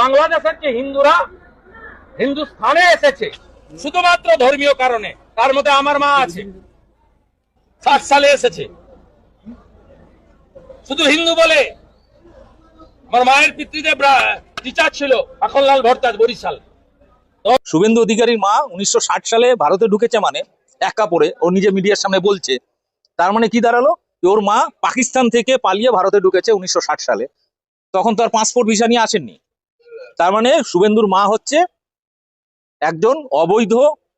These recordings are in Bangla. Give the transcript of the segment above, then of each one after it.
বাংলাদেশের যে হিন্দুরা হিন্দুস্থানে এসেছে, শুধুমাত্র ধর্মীয় কারণে। তার মধ্যে আমার মা আছে, ষাট সালে এসেছে। শুধু হিন্দু বলে, আমার মায়ের পিতৃদেব টিচার ছিল মাখনলাল ভট্টাচ, বরিশাল। শুভেন্দু অধিকারীর মা উনিশশো ষাট সালে ভারতে ঢুকেছে মানে এক কাপড়ে ও নিজে মিডিয়ার সামনে বলছে। তার মানে কি দাঁড়াল? ওর মা পাকিস্তান থেকে পালিয়ে ভারতে ঢুকেছে উনিশশো ষাট সালে। তখন তো আর পাসপোর্ট ভিসা নিয়ে আসেননি। তার মানে শুভেন্দুর মা হচ্ছে একজন অবৈধ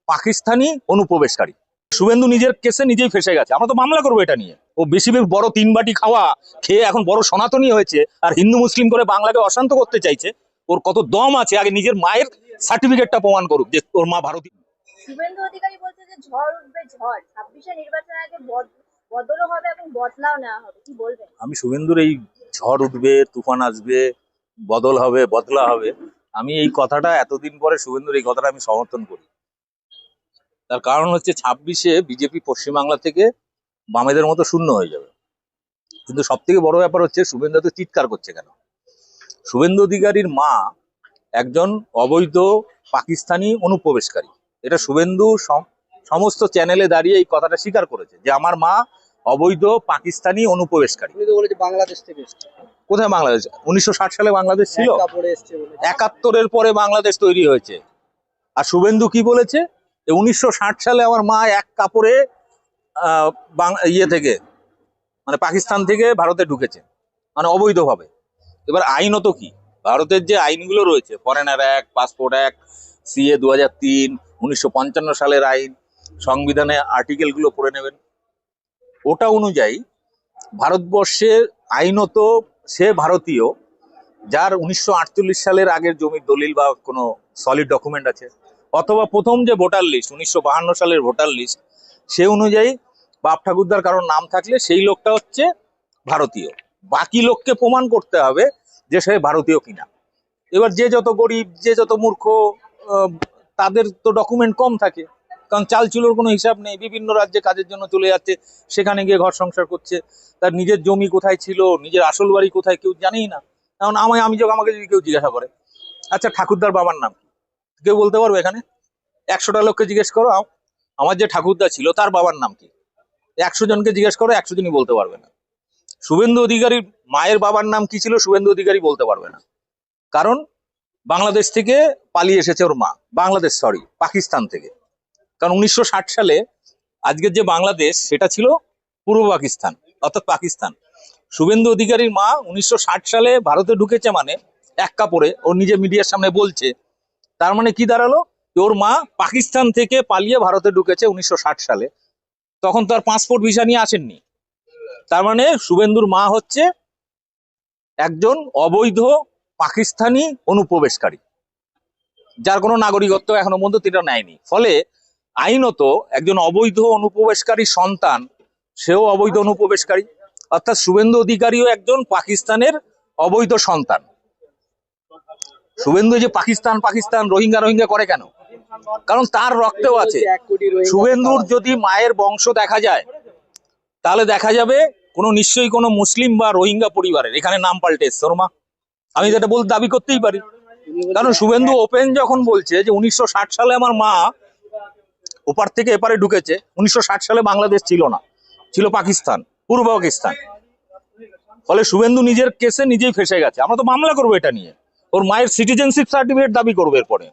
পাকিস্তানি অনুপ্রবেশকারী। শুভেন্দু নিজের কেসে নিজেই ফেসে গেছে। আমরা তো মামলা করব এটা নিয়ে। ও বেশি বেশি বড় তিন বাটি খাওয়া খেয়ে এখন বড় সনাতনী হয়েছে আর হিন্দু মুসলিম করে বাংলাকে অশান্ত করতে চাইছে ওর কত দম আছে আগে নিজের মায়ের সার্টিফিকেটটা প্রমাণ করুক যে ওর মা ভারতীয়। শুভেন্দু অধিকারী বলছে যে ঝড় উঠবে ঝড়। ছাব্বিশে নির্বাচনের আগে বদলও হবে এবং বদলাও নেওয়া হবে। কি বলবেন? আমি শুভেন্দুর এই ঝড় উঠবে তুফান আসবে বদল হবে, বদলা হবে। আমি এই কথাটা এতদিন পরে শুভেন্দুর এই কথাটা আমি সমর্থন করি। তার কারণ হচ্ছে ছাব্বিশে বিজেপি পশ্চিমবাংলা থেকে বামেদের মতো শূন্য হয়ে যাবে। কিন্তু সব থেকে বড় ব্যাপার হচ্ছে শুভেন্দু তো চিৎকার করছে কেন? শুভেন্দু অধিকারীর মা একজন অবৈধ পাকিস্তানি অনুপ্রবেশকারী। এটা শুভেন্দু সম- সমস্ত চ্যানেলে দাঁড়িয়ে এই কথাটা স্বীকার করেছে যে আমার মা অবৈধ পাকিস্তানি অনুপ্রবেশকারী। বাংলাদেশ থেকে কোথায় বাংলাদেশ? উনিশশো ষাট সালে বাংলাদেশ ছিল। একাত্তরের পরে বাংলাদেশ তৈরি হয়েছে। আর শুভেন্দু কি বলেছে? উনিশশো ষাট সালে আমার মা এক কাপড়ে ইয়ে থেকে মানে পাকিস্তান থেকে ভারতে ঢুকেছে। মানে অবৈধভাবে। এবার আইনত কি? ভারতের যে আইনগুলো রয়েছে foreigner act passport act CA দু হাজার তিন উনিশশো পঞ্চান্ন সালের আইন সংবিধানে আর্টিকেলগুলো পড়ে নেবেন। ওটা অনুযায়ী ভারতবর্ষের আইনত সে ভারতীয় যার উনিশশো আটচল্লিশ সালের আগের জমির দলিল বা কোনো সলিড ডকুমেন্ট আছে, অথবা প্রথম যে ভোটার লিস্ট উনিশশো সালের ভোটার লিস্ট সে অনুযায়ী বাপ ঠাকুরদার কারোর নাম থাকলে সেই লোকটা হচ্ছে ভারতীয়। বাকি লোককে প্রমাণ করতে হবে যে সে ভারতীয় কিনা। এবার যে যত গরিব, যে যত মূর্খ তাদের তো ডকুমেন্ট কম থাকে। কারণ চাল চুলোর কোনো হিসাব নেই, বিভিন্ন রাজ্যে কাজের জন্য চলে যাচ্ছে, সেখানে গিয়ে ঘর সংসার করছে, তার নিজের জমি কোথায় ছিল, নিজের আসল বাড়ি কোথায় কেউ জানেই না এখন আমায় আমি যখন আমাকে যদি কেউ জিজ্ঞাসা করে আচ্ছা ঠাকুরদার বাবার নাম কেউ বলতে পারবে এখানে? একশোটা লোককে জিজ্ঞেস করো আমার যে ঠাকুরদা ছিল, তার বাবার নাম কি? একশো জনকে জিজ্ঞেস করো, একশো জনই বলতে পারবে না। শুভেন্দু অধিকারীর মায়ের বাবার নাম কি ছিল, শুভেন্দু অধিকারী বলতে পারবে না। কারণ বাংলাদেশ থেকে পালিয়ে এসেছে ওর মা, বাংলাদেশ সরি পাকিস্তান থেকে। কারণ উনিশশো ষাট সালে আজকের যে বাংলাদেশ, সেটা ছিল পূর্ব পাকিস্তান, অর্থাৎ পাকিস্তান। শুভেন্দু অধিকারীর মা উনিশশো ষাট সালে ভারতে ঢুকেছে মানে এক কাপড়ে, ও নিজে মিডিয়ার সামনে বলছে। তার মানে কি দাঁড়াল? ওর মা পাকিস্তান থেকে পালিয়ে ভারতে ঢুকেছে উনিশশো ষাট সালে। তখন তো আর পাসপোর্ট ভিসা নিয়ে আসেননি। তার মানে শুভেন্দুর মা হচ্ছে একজন অবৈধ পাকিস্তানি অনুপ্রবেশকারী, যার কোনো নাগরিকত্ব এখনও পর্যন্ত তিনি নেয়নি। ফলে আইনত একজন অবৈধ অনুপ্রবেশকারী সন্তান সেও অবৈধ অনুপ্রবেশকারী। অর্থাৎ শুভেন্দু অধিকারীও একজন পাকিস্তানের অবৈধ সন্তান। শুভেন্দু যে পাকিস্তান পাকিস্তান রোহিঙ্গা রোহিঙ্গা করে কেন? কারণ তার রক্তেও আছে। শুভেন্দুর যদি মায়ের বংশ দেখা যায় তাহলে দেখা যাবে কোনো নিশ্চয়ই কোনো মুসলিম বা রোহিঙ্গা পরিবারের। এখানে নাম পাল্টে শর্মা আমি যেটা বল দাবি করতেই পারি। কারণ শুভেন্দু ওপেন যখন বলছে যে উনিশশো ষাট সালে আমার মা ওপার থেকে এপারে ঢুকেছে। উনিশশো ষাট সালে বাংলাদেশ ছিল না, ছিল পাকিস্তান, পূর্ব পাকিস্তান। ফলে শুভেন্দু নিজের কেসে নিজেই ফেসে গেছে। আমরা তো মামলা করব এটা নিয়ে। ওর মায়ের সিটিজেনশিপ সার্টিফিকেট দাবি করবে এরপরে।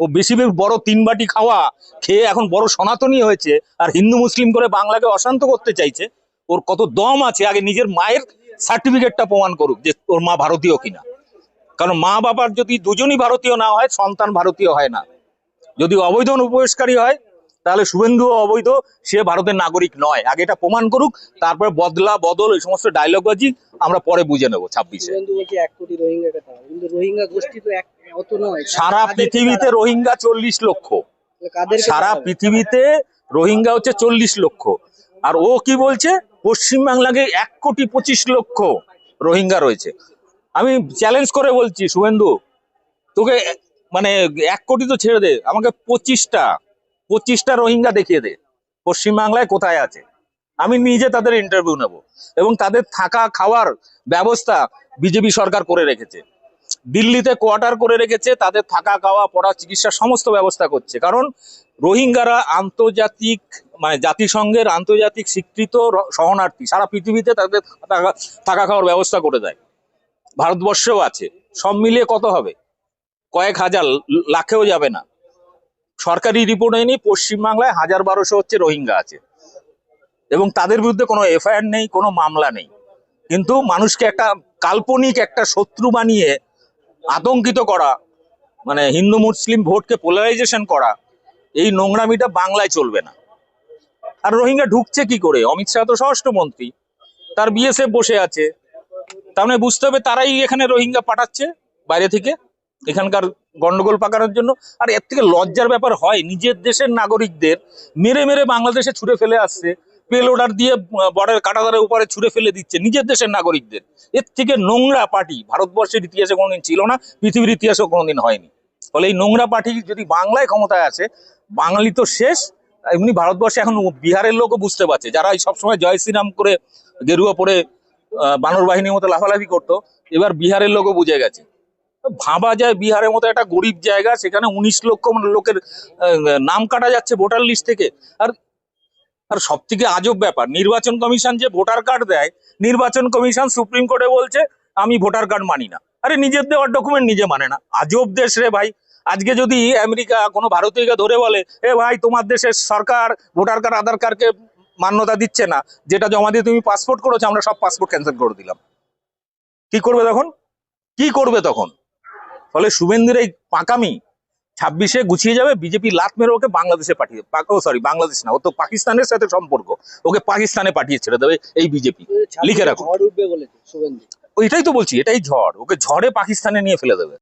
ও বেশি বড় তিন বাটি খাওয়া খেয়ে এখন বড় সনাতনী হয়েছে আর হিন্দু মুসলিম করে বাংলাকে অশান্ত করতে চাইছে। ওর কত দম আছে, আগে নিজের মায়ের সার্টিফিকেটটা প্রমাণ করুক যে ওর মা ভারতীয় কিনা। কারণ মা বাবার যদি দুজনই ভারতীয় না হয়, সন্তান ভারতীয় হয় না। যদি অবৈধ অনুপ্রবেশকারী হয় তাহলে শুভেন্দু অবৈধ সে ভারতের নাগরিক নয়। আগে এটা প্রমাণ করুক তারপরে বদলা বদল এই সমস্ত ডায়লগ বাজি আমরা পরে বুঝে নেব ছাব্বিশে। সারা পৃথিবীতে রোহিঙ্গা চল্লিশ লক্ষ। সারা পৃথিবীতে রোহিঙ্গা হচ্ছে চল্লিশ লক্ষ। আর ও কি বলছে? পশ্চিমবাংলাকে এক কোটি পঁচিশ লক্ষ রোহিঙ্গা রয়েছে। আমি চ্যালেঞ্জ করে বলছি শুভেন্দু তোকে মানে এক কোটি তো ছেড়ে দে, আমাকে পঁচিশটা পঁচিশটা রোহিঙ্গা দেখিয়ে দে, পশ্চিমবাংলায় কোথায় আছে? আমি নিজে তাদের ইন্টারভিউ নেব। এবং তাদের থাকা খাওয়ার ব্যবস্থা বিজেপি সরকার করে রেখেছে। দিল্লিতে কোয়ার্টার করে রেখেছে, তাদের থাকা খাওয়া, পড়া, চিকিৎসা সমস্ত ব্যবস্থা করছে। কারণ রোহিঙ্গারা আন্তর্জাতিক মানে জাতিসংঘের আন্তর্জাতিক স্বীকৃত শরণার্থী। সারা পৃথিবীতে তাদের থাকা খাওয়ার ব্যবস্থা করে দেয়। ভারতবর্ষেও আছে। সব মিলিয়ে কত হবে? কয়েক হাজার লাখেও যাবে না। সরকারি রিপোর্ট হয়নি, পশ্চিমবাংলায় হাজার বারোশো হচ্ছে রোহিঙ্গা আছে। এবং তাদের বিরুদ্ধে কোনো এফআইআর নেই, কোনো মামলা নেই। কিন্তু মানুষকে একটা কাল্পনিক একটা শত্রু বানিয়ে আতঙ্কিত করা মানে হিন্দু মুসলিম ভোটকে পোলারাইজেশন করা, এই নোংরামিটা বাংলায় চলবে না। আর রোহিঙ্গা ঢুকছে কি করে? অমিত শাহ তো স্বরাষ্ট্রমন্ত্রী, তার বিএসএফ বসে আছে। তার মানে বুঝতে হবে তারাই এখানে রোহিঙ্গা পাঠাচ্ছে বাইরে থেকে। এখানকার গন্ডগোল পাকানোর জন্য। আর এর থেকে লজ্জার ব্যাপার হয়, নিজের দেশের নাগরিকদের মেরে মেরে বাংলাদেশে ছুড়ে ফেলে আসছে, পেল অর্ডার দিয়ে বর্ডার কাটাতারের উপরে ছুড়ে ফেলে দিচ্ছে নিজের দেশের নাগরিকদের। এর থেকে নোংরা পার্টি ভারতবর্ষের ইতিহাসে কোনোদিন ছিল না, পৃথিবীর ইতিহাসেও কোনোদিন হয়নি। ফলে এই নোংরা পার্টি যদি বাংলায় ক্ষমতায় আছে বাঙালি তো শেষ, এমনি ভারতবর্ষে এখন বিহারের লোকও বুঝতে পারছে যারা এই সবসময় জয় শ্রীরাম করে গেরুয়া পরে বানর বাহিনীর মতো লাফালাফি করতো, এবার বিহারের লোকও বুঝে গেছে। ভাবা যায় বিহারের মতো একটা গরিব জায়গা, সেখানে উনিশ লক্ষ লোকের নাম কাটা যাচ্ছে ভোটার লিস্ট থেকে। আর আর সব থেকে আজব ব্যাপার, নির্বাচন কমিশন যে ভোটার কার্ড দেয়, নির্বাচন কমিশন সুপ্রিম কোর্টে বলছে, আমি ভোটার কার্ড মানি না। আরে, নিজের দেওয়ার ডকুমেন্ট নিজে মানে না। আজব দেশ রে ভাই। আজকে যদি আমেরিকা কোনো ভারতীয়কে ধরে বলে, এ ভাই, তোমার দেশের সরকার ভোটার কার্ড আধার কার্ডকে মান্যতা দিচ্ছে না, যেটা জমা দিয়ে তুমি পাসপোর্ট করেছ, আমরা সব পাসপোর্ট ক্যান্সেল করে দিলাম। কি করবে তখন? কি করবে তখন? ফলে শুভেন্দুর এই পাকামি ছাব্বিশে গুছিয়ে যাবে বিজেপি লাত মেরে ওকে বাংলাদেশে পাঠিয়ে ও সরি বাংলাদেশ না ও তো পাকিস্তানের সাথে সম্পর্ক। ওকে পাকিস্তানে পাঠিয়ে ছেড়ে দেবে এই বিজেপি। লিখে রাখো। ওইটাই তো বলছি এটাই ঝড়। ওকে ঝড়ে পাকিস্তানে নিয়ে ফেলে দেবে।